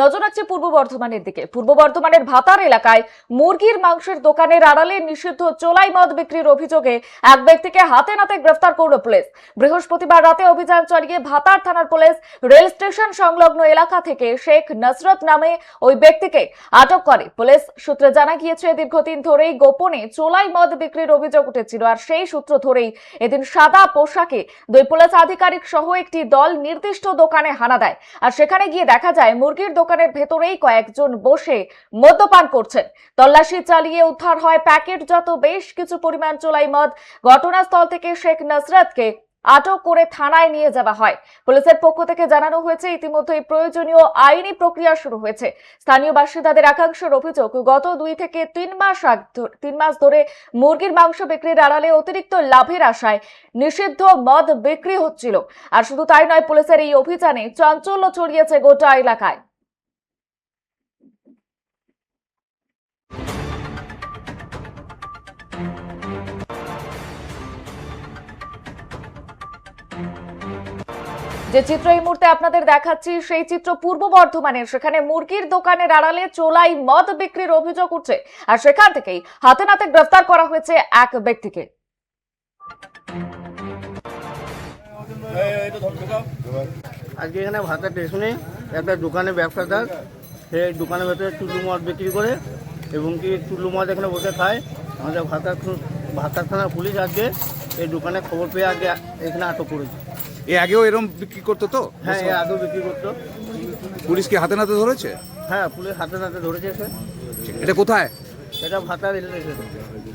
নজর রাখছে পূর্ব বর্ধমানের দিকে। পূর্ব বর্ধমানের ভাতার এলাকায় মুরগির মাংসের দোকানের আড়ালে নিষিদ্ধ চোলাই মদ বিক্রির অভিযোগে এক ব্যক্তিকে হাতে নাতে গ্রেফতার করল পুলিশ। বৃহস্পতিবার রাতে অভিযান চালিয়ে ভাতার থানার পুলিশ রেল স্টেশন সংলগ্ন এলাকা থেকে শেখ নসরত নামে ওই ব্যক্তিকে আটক করে। পুলিশ সূত্রে জানা গিয়েছে, দীর্ঘদিন ধরেই গোপনে চোলাই মদ বিক্রির অভিযোগ উঠেছিল আর সেই সূত্র ধরেই এদিন সাদা পোশাকে দুই পুলিশ আধিকারিক সহ একটি দল নির্দিষ্ট দোকানে হানা দেয়। আর সেখানে গিয়ে দেখা যায়, মুরগির দোকানের ভেতরেই কয়েকজন বসে মদ্যপান করছেন। তল্লাশি চালিয়ে উদ্ধার হয় প্যাকেটজাত বেশ কিছু পরিমাণ চোলাই মদ। ঘটনাস্থল থেকে শেখ নসরতকে আটক করে থানায় নিয়ে যাওয়া হয়। পুলিশের পক্ষ থেকে জানানো হয়েছে, ইতিমধ্যেই প্রয়োজনীয় আইনি প্রক্রিয়া শুরু হয়েছে। স্থানীয় বাসিন্দাদের একাংশের অভিযোগ, গত দুই থেকে তিন মাস তিন মাস ধরে মুরগির মাংস বিক্রির আড়ালে অতিরিক্ত লাভের আশায় নিষিদ্ধ মদ বিক্রি হচ্ছিল। আর শুধু তাই নয়, পুলিশের এই অভিযানে চাঞ্চল্য ছড়িয়েছে গোটা এলাকায়। যে চিত্র এই মুহূর্তে আপনাদের দেখাচ্ছি, সেই চিত্র পূর্ব বর্ধমানের। সেখানে মুরগির দোকানের আড়ালে চোলাই মদ বিক্রির অভিযোগ উঠছে আর সেখান থেকেই হাতে নাতে গ্রেফতার করা হয়েছে এক ব্যক্তিকে। আজকে এখানে ভাতা স্টেশনে একটা দোকানে ব্যবসাদার সেই দোকানের ভেতরে চুল্লু মদ বিক্রি করে এবং কি চুল্লু মদ এখানে বসে খায়। আমাদের ভাতার ভাতার থানার পুলিশ আজকে এই দোকানে খবর পেয়ে আগে এখানে আটক করেছে। এ আগেও এরকম বিক্রি করতো তো? হ্যাঁ এ আগেও বিক্রি করতো। পুলিশ কি হাতে নাতে ধরেছে? হ্যাঁ পুলিশ হাতে নাতে ধরেছে এটা কোথায়? এটা ভাতার রেল স্টেশন